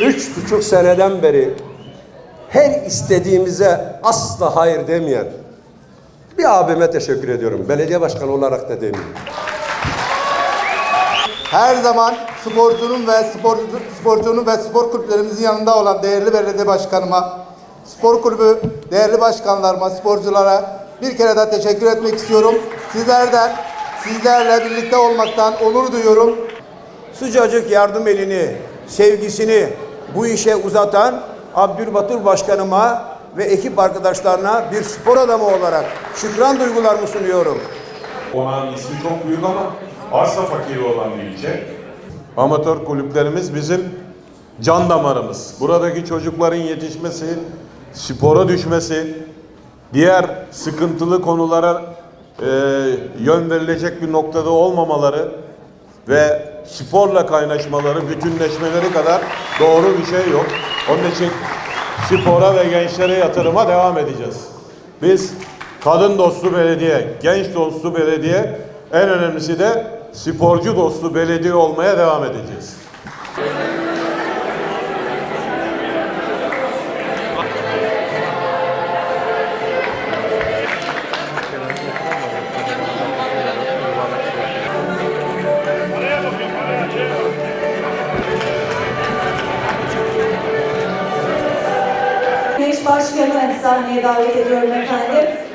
üç buçuk seneden beri her istediğimize asla hayır demeyen bir abime teşekkür ediyorum. Belediye başkanı olarak da demeyeyim. Her zaman sporcunun ve sporcu, sporcunun ve spor kulüplerimizin yanında olan değerli belediye başkanıma, spor kulübü değerli başkanlarıma, sporculara bir kere daha teşekkür etmek istiyorum. Sizlerden, sizlerle birlikte olmaktan onur duyuyorum. sıcacık yardım elini, sevgisini bu işe uzatan Abdülbatur Başkanıma ve ekip arkadaşlarına bir spor adamı olarak şükran duygularımı sunuyorum. Konağın ismi çok büyük ama arsa fakiri olan bir ilçe. Amatör kulüplerimiz bizim can damarımız. Buradaki çocukların yetişmesi, spora düşmesi, diğer sıkıntılı konulara e, yön verilecek bir noktada olmamaları ve sporla kaynaşmaları, bütünleşmeleri kadar doğru bir şey yok. Onun için spora ve gençlere yatırıma devam edeceğiz. Biz kadın dostu belediye, genç dostu belediye, en önemlisi de sporcu dostu belediye olmaya devam edeceğiz. Başkanı hani sahneye davet ediyorum efendim.